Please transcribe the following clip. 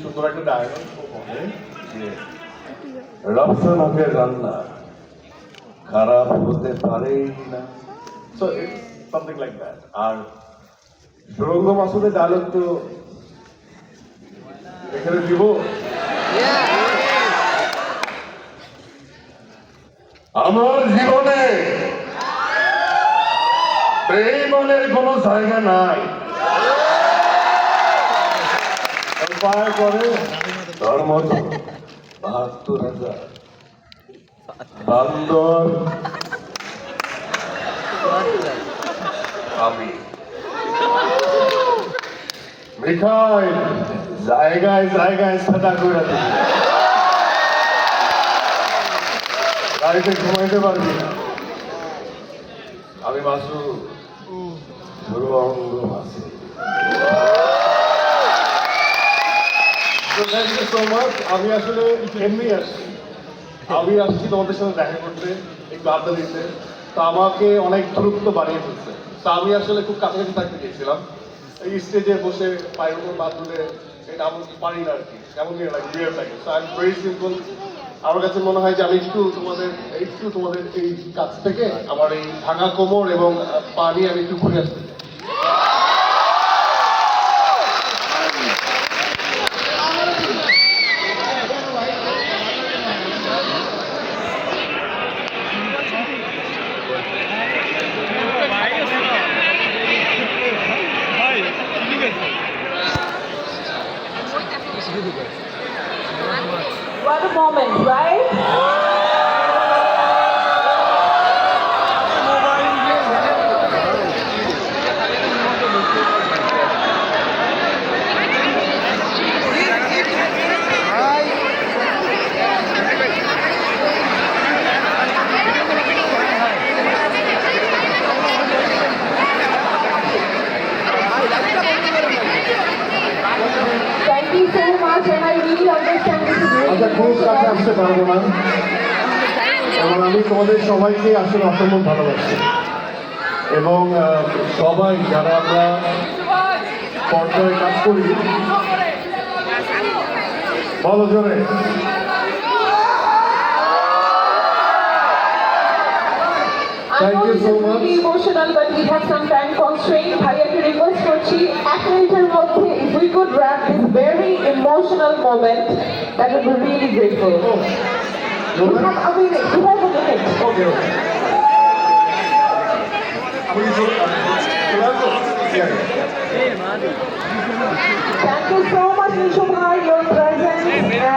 সুন্দর একটা ডায়লগ যে রফসান হকের রান্না খারাপ হতে না। So it's something like that আর সুরঙ্গ মাসুদের ডায়লগ তো এখানে দিব। আমার জীবনে প্রেমের কোনো জায়গা নাই। পায় করে ধর্ম বাহাত্তর হাজার। বান্দর আমি। মিঠাই, জায়গায় জায়গায় সাদা করে দিই গাড়িতে ঘুমাইতে পারবি না। আমি Masu Suranga Masu thank you so much আমি আসলে এমনি আসছি আমি আসছি তোমাদের সাথে দেখা করতে একটু আড্ডা দিতে। তো আমাকে অনেক দূরত্ব বাড়িয়ে ফেলছে তো আমি আসলে খুব কাছাকাছি থাকতে গিয়েছিলাম। এই স্টেজে বসে পায়ের উপর বাদ তুলে, এটা আমি পারি না আর কি। কেমন লাগে বিয়ার লাগে। সো আই ভেরি সিম্পল আমার কাছে মনে হয় যে আমি একটু তোমাদের একটু তোমাদের এই কাছ থেকে আমার এই ভাঙা কোমর এবং পা নিয়ে আমি একটু ঘুরে আসতে What a moment, right? আচ্ছা really খুব কাছে. আসতে পারব না এবং আমি তোমাদের সবাইকে আসলে অসম্ভব ভালোবাসি এবং সবাই যারা আমরা পর্যায়ে কাজ করি বলো জোরে some time constraint. ভাইয়াকে রিকোয়েস্ট করছি এক মিনিটের মধ্যে could wrap this very emotional moment, that would be really grateful. You have a minute. You have a minute. Okay. Thank you so much, Nishubhai, your presence.